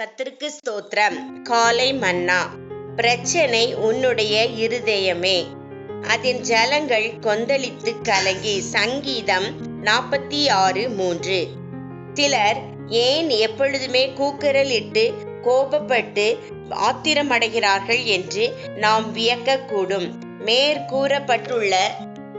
கத்திற்கு ஸ்தோத்திரம். காலை மன்னா. பிரச்சனை உன்னுடைய இருதயமே. அதன் ஜலங்கள் கொந்தளித்து கலங்கி. சங்கீதம் நாற்பத்தி ஆறு மூன்று. சிலர் ஏன் எப்பொழுதுமே கூக்குரலிட்டு கோபப்பட்டு ஆத்திரமடைகிறார்கள் என்று நாம் வியக்கக்கூடும். மேற்கூறப்பட்டுள்ள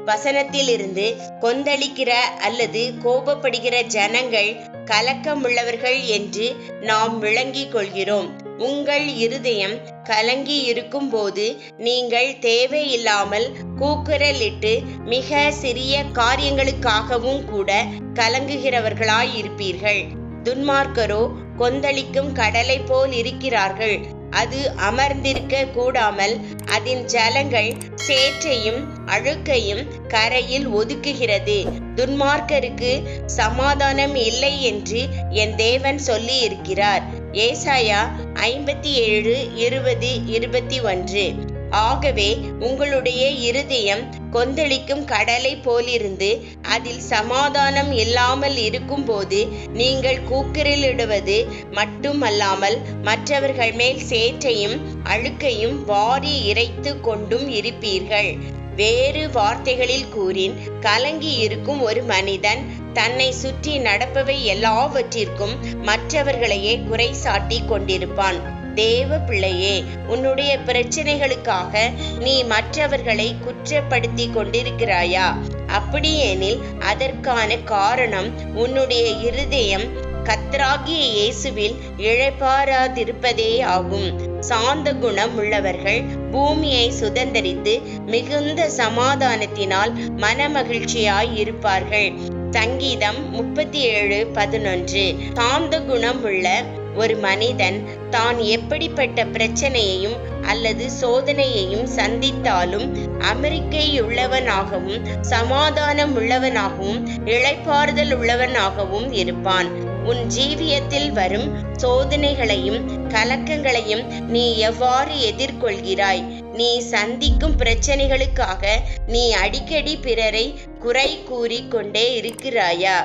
வசனத்திலிருந்து கொந்தளிக்கிற அல்லது கோபப்படுகிற ஜனங்கள் கலக்கமுள்ளவர்கள் என்று நாம் விளங்கிக் கொள்கிறோம். உங்கள் இருதயம் கலங்கி இருக்கும் போது நீங்கள் தேவையில்லாமல் கூக்குரலிட்டு மிக சிறிய காரியங்களுக்காகவும் கூட கலங்குகிறவர்களாய் இருப்பீர்கள் துன்மார்க்கரோ கொந்தளிக்கும் கடலை போல் இருக்கிறார்கள். அது அமர்ந்திருக்க கூடாமல் அதன் ஜலங்கள் சேற்றையும் அழுக்கையும் கரையில் ஒதுக்குகிறது. துன்மார்க்கருக்கு சமாதானம் இல்லை என்று என் தேவன் சொல்லி இருக்கிறார் ஏசாயா ஐம்பத்தி ஏழு இருபது இருபத்தி ஒன்று. ஆகவே உங்களுடைய இருதயம் கொந்தளிக்கும் கடலை போலிருந்து அதில் சமாதானம் இல்லாமல் இருக்கும்போது நீங்கள் கூக்குரலிடுவது மட்டுமல்லாமல் மற்றவர்கள் மேல் சேற்றையும் அழுக்கையும் வாரி இறைத்து கொண்டும் இருப்பீர்கள். வேறு வார்த்தைகளில் கூறின் கலங்கி இருக்கும் ஒரு மனிதன் தன்னை சுற்றி நடப்பவை எல்லாவற்றிற்கும் மற்றவர்களையே குறை சாட்டி கொண்டிருப்பான். தேவ பிள்ளையே உன்னுடைய பிரச்சனைகளுக்காக நீ மற்றவர்களை குற்றப்படுத்தி கொண்டிருக்கிறாயா? அப்படியெனில் அதற்கான காரணம் உன்னுடைய இருதயம் கத்ராகிய இயேசுவில் இழைப்பாராதிருப்பதே ஆகும். சாந்த குணம் உள்ளவர்கள் பூமியை சுதந்தரித்து மிகுந்த சமாதானத்தினால் மனமகிழ்ச்சியாய் இருப்பார்கள். சங்கீதம் முப்பத்தி ஏழு பதினொன்று. சாந்த குணம் உள்ள ஒரு மனிதன் தான் எப்படிப்பட்ட பிரச்சனையையும் அல்லது சோதனையையும் சந்தித்தாலும் அமெரிக்கையுள்ளவனாகவும் சமாதானம் உள்ளவனாகவும் இழைப்பாறுதல் உள்ளவனாகவும் இருப்பான். உன் ஜீவியத்தில் வரும் சோதனைகளையும் கலக்கங்களையும் நீ எவ்வாறு எதிர்கொள்கிறாய்? நீ சந்திக்கும் பிரச்சனைகளுக்காக நீ அடிக்கடி பிறரை குறை கூறிக்கொண்டே இருக்கிறாயா?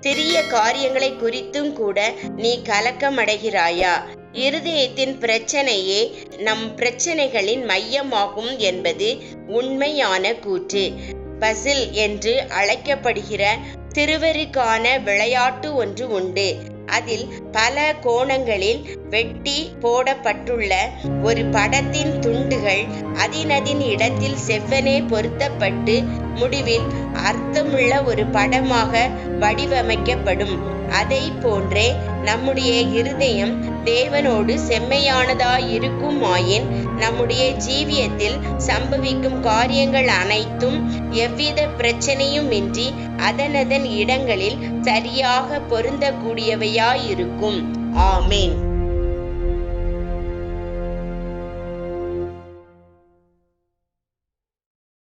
சிறிய காரியங்களை குறித்தும் கூட நீ கலக்கமடைகிறாயா? இருதயத்தின் பிரச்சனையே நம் பிரச்சனைகளின் மையமாகும் என்பது உண்மையான கூற்று. பசில் என்று அழைக்கப்படுகிற சிறுவருக்கான விளையாட்டு ஒன்று உண்டு. அதில் பல கோணங்களில் வெட்டி போடப்பட்டுள்ள ஒரு படத்தின் துண்டுகள் அதினதின் இடத்தில் செவ்வனே பொருத்தப்பட்டு முடிவில் அர்த்தமுள்ள ஒரு படமாக வடிவமைக்கப்படும். அதை போன்றே நம்முடைய இருதயம் தேவனோடு செம்மையானதாயிருக்குமாயின் நம்முடைய ஜீவியத்தில் சம்பவிக்கும் காரியங்கள் அனைத்தும் எவ்வித பிரச்சனையும் இன்றி அதனதன் இடங்களில் சரியாக பொருந்தக்கூடியவையாயிருக்கும். ஆமேன்.